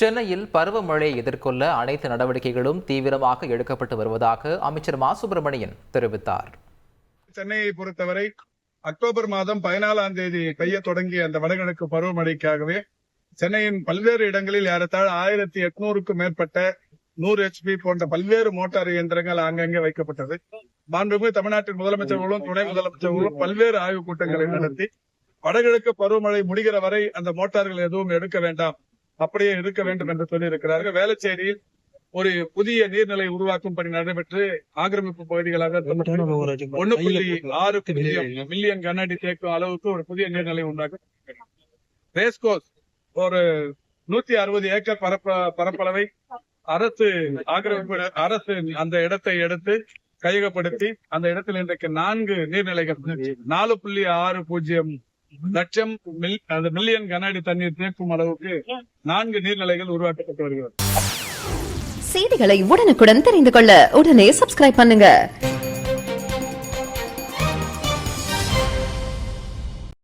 சென்னையில் பருவமழையை எதிர்கொள்ள அனைத்து நடவடிக்கைகளும் தீவிரமாக எடுக்கப்பட்டு வருவதாக அமைச்சர் மா. சுப்பிரமணியன் தெரிவித்தார். சென்னையை பொறுத்தவரை அக்டோபர் மாதம் பதினாலாம் தேதி பெய்ய தொடங்கிய அந்த வடகிழக்கு பருவமழைக்காகவே சென்னையின் பல்வேறு இடங்களில் ஏறத்தாழ் ஆயிரத்தி எட்நூறுக்கும் மேற்பட்ட நூறு ஹெச்பி போன்ற பல்வேறு மோட்டார் இயந்திரங்கள் அங்கங்கே வைக்கப்பட்டது. மாண்புமிகு தமிழ்நாட்டின் முதலமைச்சர்களும் துணை முதலமைச்சர்களும் பல்வேறு ஆய்வுக் கூட்டங்களை நடத்தி வடகிழக்கு பருவமழை முடிகிற வரை அந்த மோட்டார்கள் எதுவும் எடுக்க வேண்டாம். அப்படியே இருக்க வேண்டும் என்று சொல்லியிருக்கிறார்கள். வேளச்சேரியில் ஒரு புதிய நீர்நிலை உருவாக்கும் பணி நடைபெற்று ஆக்கிரமிப்பு பகுதிகளாக ஒன்னு புள்ளி ஆறு மில்லியன் கனஅடி தேக்கும் அளவுக்கு ஒரு புதிய நீர்நிலை உண்டாக்கும் ரேஸ்கோஸ் ஒரு நூத்தி அறுபது ஏக்கர் பரப்ப பரப்பளவை அரசு ஆக்கிரமிப்பு அரசு அந்த இடத்தை எடுத்து கையகப்படுத்தி அந்த இடத்தில் இன்றைக்கு நான்கு நீர்நிலைகள் நாலு புள்ளி ஆறு பூஜ்ஜியம் லட்சம் அந்த மில்லியன் கனஅடி தண்ணீர் தேக்கும் அளவுக்கு நான்கு நீர்நிலைகள் உருவாக்கப்பட்டு வருகிறது. செய்திகளை உடனுக்குடன் தெரிந்து கொள்ள உடனே சப்ஸ்கிரைப் பண்ணுங்க.